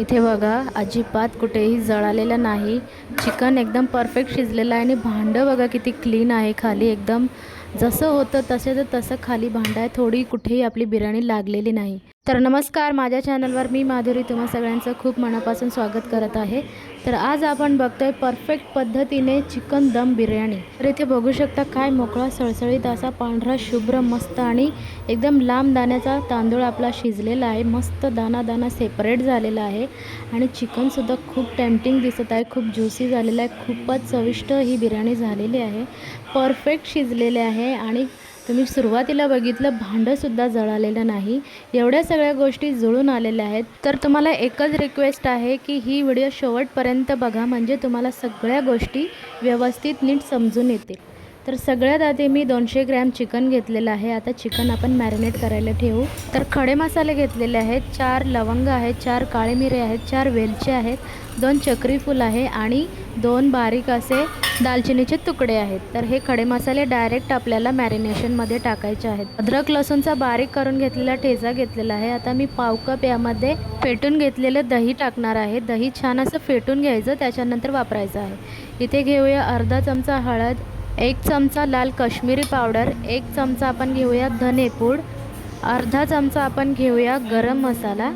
इथे बघा अजिबात कुठेही जळालेलं नाही. चिकन एकदम परफेक्ट शिजलेलं आहे आणि भांडं बघा किती क्लीन आहे खाली एकदम. जसं होतं तसेचं तसं खाली भांडं आहे. थोडी कुठेही आपली बिर्याणी लागलेली नाही. तर नमस्कार माझ्या चॅनलवर मी माधुरी तुम्हा सगळ्यांचं खूप मनापासून स्वागत करत आहे. तर आज आपण बघतोय परफेक्ट पद्धतीने चिकन दम बिर्याणी. तर इथे बघू शकता काय मोकळा सळसळीत असा पांढरा शुभ्र मस्त आणि एकदम लांब दाण्याचा तांदूळ आपला शिजलेला आहे. मस्त दाना दाना सेपरेट झालेला आहे आणि चिकनसुद्धा खूप टेम्पटिंग दिसत आहे खूप ज्युसी झालेलं आहे. खूपच चविष्ट ही बिर्याणी झालेली आहे. परफेक्ट शिजलेले आहे आणि तुम्ही सुरुवातीला बघितलं भांडंसुद्धा जळालेलं नाही. एवढ्या सगळ्या गोष्टी जुळून आलेल्या आहेत. तर तुम्हाला एकच रिक्वेस्ट आहे की ही व्हिडिओ शेवटपर्यंत बघा म्हणजे तुम्हाला सगळ्या गोष्टी व्यवस्थित नीट समजून येतील. तर सगळ्यात आधी मी दोनशे ग्रॅम चिकन घेतलेलं आहे. आता चिकन आपण मॅरिनेट करायला ठेवू. तर खडे मसाले घेतलेले आहेत. चार लवंग आहेत चार काळे मिरे आहेत चार वेलचे आहेत दोन चक्री फूल आहे आणि दोन बारीक असे दालचिनीचे तुकडे आहेत. तर हे खडे मसाले डायरेक्ट आपल्याला मॅरिनेशनमध्ये टाकायचे आहेत. अद्रक लसूणचा बारीक करून घेतलेला ठेचा घेतलेला आहे. आता मी पाव कप यामध्ये फेटून घेतलेलं दही टाकणार आहे. दही छान असं फेटून घ्यायचं त्याच्यानंतर वापरायचं आहे. इथे घेऊया अर्धा चमचा हळद एक चमचा लाल काश्मीरी पावडर एक चमचा आपण घेऊया धनेपूड अर्धा चमचा आपण घेऊया गरम मसाला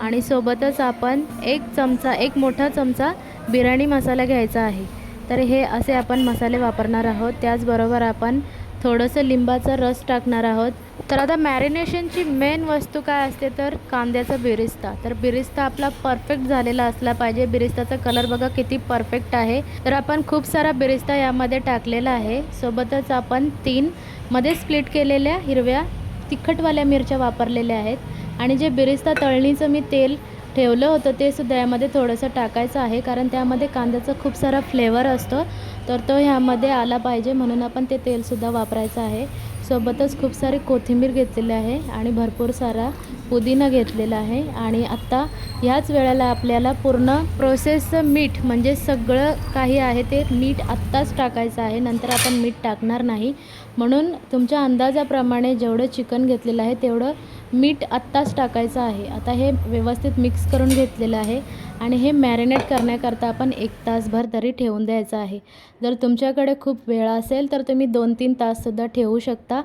आणि सोबतच आपण एक चमचा एक मोठा चमचा बिर्याणी मसाला घ्यायचा आहे. तर हे असे आपण मसाले वापरणार आहोत. त्याचबरोबर आपण थोडंसं लिंबाचा रस टाकणार आहोत. तर आता मॅरिनेशनची मेन वस्तू काय असते तर कांद्याचा बिरिस्ता. तर बिरिस्ता आपला परफेक्ट झालेला असला पाहिजे. बिरिस्ताचा कलर बघा किती परफेक्ट आहे. तर आपण खूप सारा बिरिस्ता यामध्ये टाकलेला आहे. सोबतच आपण तीन मध्ये स्प्लिट केलेल्या हिरव्या तिखटवाल्या मिरच्या वापरलेल्या आहेत. आणि जे बिरिस्ता तळणीचं मी तेल ठेवलं होतं ते सुद्धा यामध्ये थोडंसं टाकायचं आहे. कारण त्यामध्ये कांद्याचा खूप सारा फ्लेवर असतो. तर तो ह्यामध्ये आला पाहिजे म्हणून आपण ते तेलसुद्धा वापरायचं आहे. सोबतच खूप सारी कोथिंबीर घेतलेली आहे आणि भरपूर सारा पुदिना घेतलेला आहे. आणि आत्ता ह्याच वेळेला आपल्याला पूर्ण प्रोसेस मीठ म्हणजे सगळं काही आहे ते मीठ आत्ताच टाकायचं आहे. नंतर आपण मीठ टाकणार नाही. म्हणून तुमच्या अंदाजाप्रमाणे जेवढं चिकन घेतलेलं आहे तेवढं मीठ आत्ताच टाकायचं आहे. आता हे व्यवस्थित मिक्स करून घेतलेलं आहे आणि हे मॅरिनेट करण्याकरता आपण एक तासभर तरी ठेवून द्यायचं आहे. जर तुमच्याकडे खूप वेळ असेल तर तुम्ही दोन तीन ताससुद्धा ठेवू शकता.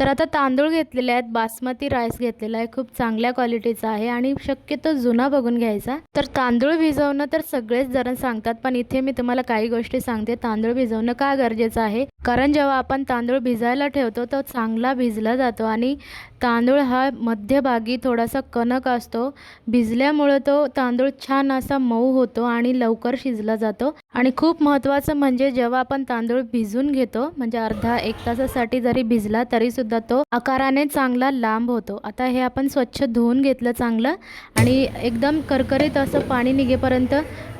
तर आता तांदूळ घेतलेले आहेत बासमती राईस घेतलेला आहे खूप चांगल्या क्वालिटीचा आहे आणि शक्यतो जुना बघून घ्यायचा. तर तांदूळ भिजवणं तर सगळेच जण सांगतात पण इथे मी तुम्हाला काही गोष्टी सांगते. तांदूळ भिजवणं का गरजेचं आहे? कारण जेव्हा आपण तांदूळ भिजायला ठेवतो तो चांगला भिजला जातो आणि तांदूळ हा मध्यभागी थोडासा कणक असतो. भिजल्यामुळं तो तांदूळ छान असा मऊ होतो आणि लवकर शिजला जातो. आणि खूप महत्त्वाचं म्हणजे जेव्हा आपण तांदूळ भिजून घेतो म्हणजे अर्धा एक तासासाठी जरी भिजला तरीसुद्धा तो आकाराने चांगला लांब होतो. आता हे आपण स्वच्छ धुवून घेतलं चांगलं आणि एकदम करकरीत असं पाणी निघेपर्यंत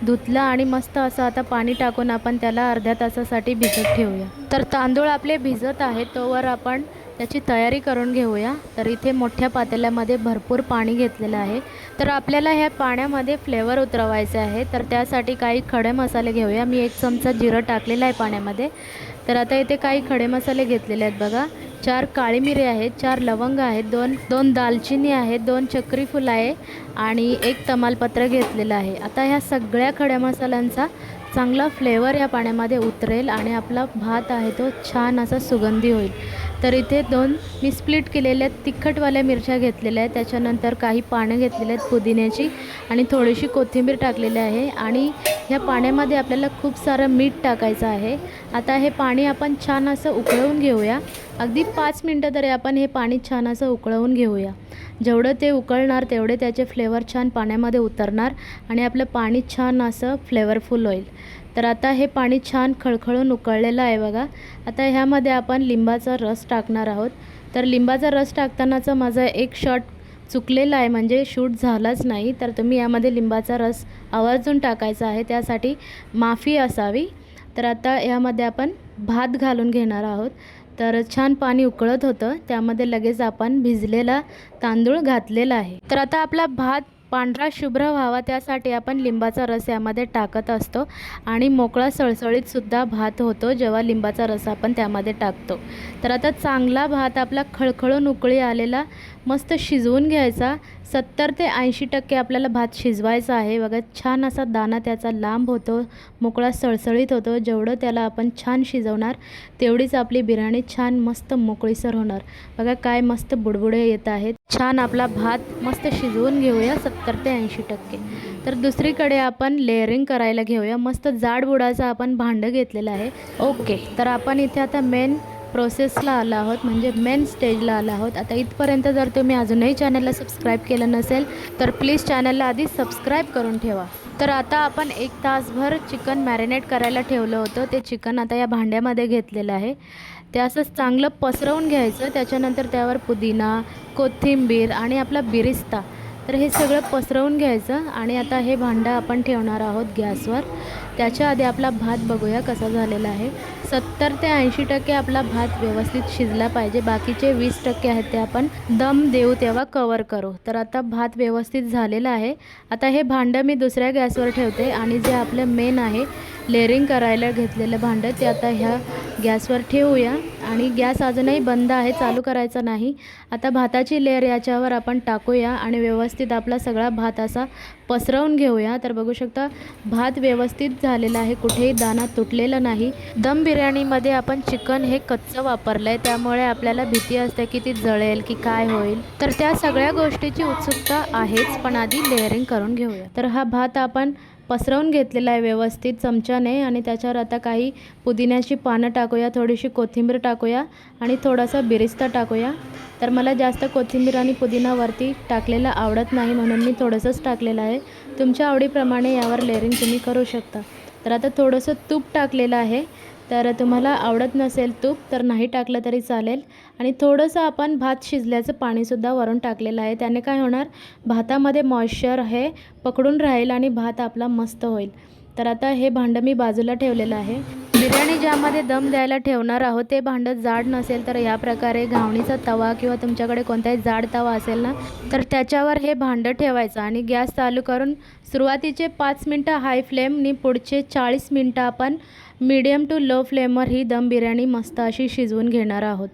धुतलं आणि मस्त असं आता पाणी टाकून आपण त्याला अर्ध्या तासासाठी भिजत ठेवूया. तर तांदूळ आपले भिजत आहे तोवर आपण त्याची तयारी करून घेऊया. तर इथे मोठ्या पातेल्यामध्ये भरपूर पाणी घेतलेलं आहे. तर आपल्याला ह्या पाण्यामध्ये फ्लेवर उतरवायचे आहे. तर त्यासाठी काही खडे मसाले घेऊया. मी एक चमचा जिरं टाकलेलं आहे पाण्यामध्ये. तर आता इथे काही खडे मसाले घेतलेले आहेत बघा. चार काळी मिरी आहेत चार लवंग आहेत दोन दोन दालचिनी आहेत दोन चक्री फुलं आहे आणि एक तमालपत्र घेतलेलं आहे. आता ह्या सगळ्या खड्या मसाल्यांचा चांगला फ्लेवर या पाण्यामध्ये उतरेल आणि आपला भात आहे तो छान असा सुगंधी होईल. तर इथे दोन मी स्प्लिट केलेल्या तिखटवाल्या मिरच्या घेतलेल्या आहेत. त्याच्यानंतर काही पानं घेतलेले आहेत पुदिन्याची आणि थोडीशी कोथिंबीर टाकलेली आहे. आणि ह्या पाण्यामध्ये आपल्याला खूप सारं मीठ टाकायचं आहे. आता हे पाणी आपण छान असं उकळवून घेऊया. अगदी पाच मिनटं तरी आपण हे पाणी छान असं उकळवून घेऊया. जेवढं ते उकळणार तेवढे त्याचे फ्लेवर छान पाण्यामध्ये उतरणार आणि आपलं पाणी छान असं फ्लेवरफुल होईल. तर आता हे पाणी छान खळखळून उकळलेलं आहे बघा. आता ह्यामध्ये आपण लिंबाचा रस टाकणार आहोत. तर लिंबाचा रस टाकतानाचं माझं एक शॉट चुकलेलं आहे म्हणजे शूट झालाच नाही. तर तुम्ही यामध्ये लिंबाचा रस आवर्जून टाकायचा आहे त्यासाठी माफी असावी. तर आता यामध्ये आपण भात घालून घेणार आहोत. तर छान पाणी उकळत होतं. त्यामध्ये लगेच आपण भिजलेला तांदूळ घातलेला आहे. तर आता आपला भात पांढरा शुभ्र व्हावा त्यासाठी आपण लिंबाचा रस यामध्ये टाकत असतो आणि मोकळा सळसळीतसुद्धा भात होतो जेव्हा लिंबाचा रस आपण त्यामध्ये टाकतो. तर आता चांगला भात आपला खळखळून उकळी आलेला मस्त शिजवून घ्यायचा. सत्तर ते ऐंशी टक्के आपल्याला भात शिजवायचा आहे. बघा छान असा दाणा त्याचा लांब होतो मोकळा सळसळीत होतो. जेवढं त्याला आपण छान शिजवणार तेवढीच आपली बिर्याणी छान मस्त मोकळीसर होणार. बघा काय मस्त बुडबुडे येत आहेत. छान आपला भात मस्त शिजवून घेऊया सत्तर ते ऐंशी टक्के. तर दुसरीकडे आपण लेअरिंग करायला घेऊया. मस्त जाड बुडाचं आपण भांडं घेतलेलं आहे. ओके तर आपण इथे आता मेन प्रोसेसला आलो आहोत म्हणजे मेन स्टेजला आलो आहोत. आता इथपर्यंत जर तुम्ही अजूनही चॅनलला सबस्क्राईब केलं नसेल तर प्लीज चॅनलला आधी सबस्क्राईब करून ठेवा. तर आता आपण एक तासभर चिकन मॅरिनेट करायला ठेवलं होतं. ते चिकन आता या भांड्यामध्ये घेतलेलं आहे. ते असंच चांगलं पसरवून घ्यायचं त्याच्यानंतर त्यावर पुदिना कोथिंबीर आणि आपला बिरिस्ता. तर हे सगळं पसरवून घ्यायचं आणि आता हे भांडं आपण ठेवणार आहोत गॅसवर. त्याच्या आधी आपला भात बघूया कसा झालेला आहे. सत्तर ते ऐंशी टक्के आपला भात व्यवस्थित शिजला पाहिजे. बाकीचे वीस टक्के आहेत ते आपण दम देऊ तेव्हा कवर करू. तर आता भात व्यवस्थित झालेला आहे. आता हे भांडं मी दुसऱ्या गॅसवर ठेवते आणि जे आपलं मेन आहे लेअरिंग करायला घेतलेलं भांडं ते आता ह्या गॅसवर ठेवूया. आणि गॅस अजूनही बंद आहे चालू करायचा नाही. आता भाताची लेअर याच्यावर आपण टाकूया आणि व्यवस्थित आपला सगळा भात असा पसरवून घेऊया. तर बघू शकता भात व्यवस्थित झालेला आहे कुठेही दाना तुटलेला नाही. दम बिर्याणीमध्ये आपण चिकन हे कच्चं वापरलं आहे त्यामुळे आपल्याला भीती असते की ती जळेल की काय होईल. तर त्या सगळ्या गोष्टीची उत्सुकता आहेच पण आधी लेअरिंग करून घेऊया. तर हा भात आपण पसरवून घेतलेला आहे व्यवस्थित चमच्याने आणि त्याच्यावर आता काही पुदिन्याची पानं टाकूया थोडीशी कोथिंबीर टाकूया आणि थोडासा बिरिस्ता टाकूया. तर मला जास्त कोथिंबीर आणि पुदिनावरती टाकलेलं टाकलेला आवडत नाही म्हणून मी थोडंसंच टाकलेलं आहे. तुमच्या आवडीप्रमाणे यावर लेअरिंग तुम्ही करू शकता. तर आता थोडंसं तूप टाकलेलं आहे. तर तुम्हाला आवडत नसेल तूप तर नाही टाकलं तरी चालेल. आणि थोडंसं आपण भात शिजल्याचं पाणीसुद्धा वरून टाकलेलं आहे. त्याने काय होणार? भातामध्ये मॉइश्चर हे पकडून राहील आणि भात आपला मस्त होईल. तर आता हे भांडं मी बाजूला ठेवलेलं आहे. बिर्याणी ज्यामध्ये दम द्यायला ठेवणार आहोत ते भांडं जाड नसेल तर या प्रकारे घावणीचा तवा किंवा तुमच्याकडे कोणताही जाड तवा असेल ना तर त्याच्यावर हे भांडं ठेवायचं आणि गॅस चालू करून सुरुवातीचे पाच मिनटं हाय फ्लेमनी पुढचे चाळीस मिनटं आपण मीडियम टू लो फ्लेमवर ही दम बिर्याणी मस्त अशी शिजवून घेणार आहोत.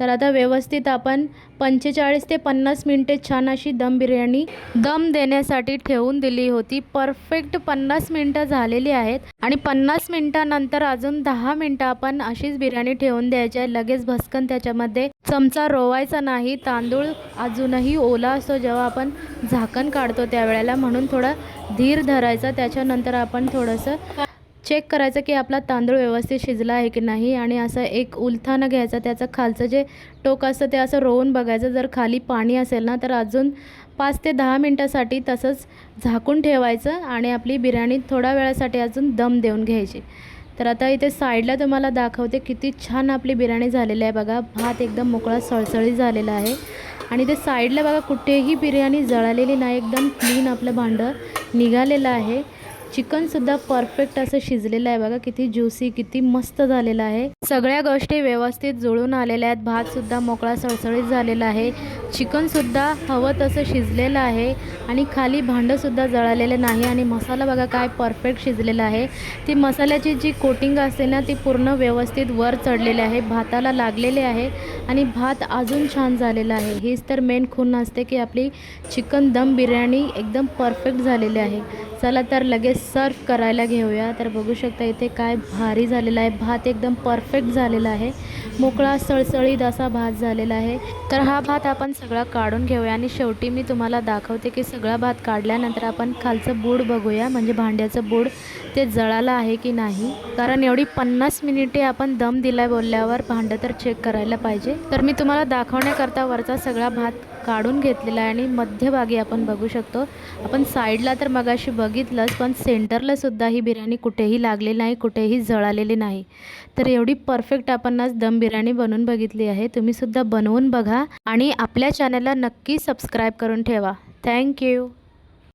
तर आता व्यवस्थित आपण पंचेचाळीस ते पन्नास मिनटे छान अशी दम बिर्याणी दम देण्यासाठी ठेवून दिली होती. परफेक्ट पन्नास मिनटं झालेली आहेत आणि पन्नास मिनटानंतर अजून दहा मिनटं आपण अशीच बिर्याणी ठेवून द्यायची आहे. लगेच भस्कन त्याच्यामध्ये चमचा रोवायचा नाही तांदूळ अजूनही ओला असतो जेव्हा आपण झाकण काढतो त्यावेळेला म्हणून थोडा धीर धरायचा. त्याच्यानंतर आपण थोडंसं चेक करायचं की आपला तांदूळ व्यवस्थित शिजला आहे की नाही आणि असं एक उलथानं घ्यायचं त्याचं खालचं जे टोक असतं ते असं रोवून बघायचं. जर खाली पाणी असेल ना तर अजून पाच ते दहा मिनटासाठी तसंच झाकून ठेवायचं आणि आपली बिर्याणी थोड्या वेळासाठी अजून दम देऊन घ्यायची. तर आता इथे साईडला तुम्हाला दाखवते किती छान आपली बिर्याणी झालेली आहे बघा. भात एकदम मोकळा सळसळी झालेला आहे. आणि ते साईडला बघा कुठेही बिर्याणी जळालेली नाही एकदम क्लीन आपलं भांडं निघालेलं आहे. चिकनसुद्धा परफेक्ट असं शिजलेलं आहे बघा किती ज्युसी किती मस्त झालेलं आहे. सगळ्या गोष्टी व्यवस्थित जुळून आलेल्या आहेत. भातसुद्धा मोकळा सळसळीत झालेला आहे. चिकनसुद्धा हवं तसं शिजलेलं आहे. आणि खाली भांडंसुद्धा जळालेलं नाही. आणि मसाला बघा काय परफेक्ट शिजलेला आहे. ती मसाल्याची जी कोटिंग असते ना ती पूर्ण व्यवस्थित वर चढलेली आहे. भाताला लागलेले आहे. आणि भात अजून छान झालेला आहे. हीच तर मेन खून असते की आपली चिकन दम बिर्याणी एकदम परफेक्ट झालेली आहे. चला तर लगेच सर्व करायला घेऊया. तर बघू शकता इथे काय भारी झालेला आहे. भात एकदम परफेक्ट झालेला आहे. मोकळा सळसळीत असा भात झालेला आहे. तर हा भात आपण सगळा काढून घेऊया आणि शेवटी मी तुम्हाला दाखवते की सगळा भात काढल्यानंतर आपण खालचं बूड बघूया. म्हणजे भांड्याचं बूड ते जळालं आहे की नाही. कारण एवढी पन्नास मिनिटे आपण दम दिलाय बोलल्यावर भांडं तर चेक करायला पाहिजे. तर मी तुम्हाला दाखवण्याकरता वरचा सगळा भात काढून घेतलेला आहे आणि मध्यभागी आपण बघू शकतो. आपण साईडला तर मगाशी बघितलंच पण सेंटरला सुद्धा ही बिर्याणी कुठेही लागलेली नाही कुठेही जळालेली नाही. तर एवढी परफेक्ट आपण आज दम बिर्याणी बनवून बघितली आहे. तुम्हीसुद्धा बनवून बघा आणि आपल्या चॅनलला नक्की सबस्क्राईब करून ठेवा. थँक्यू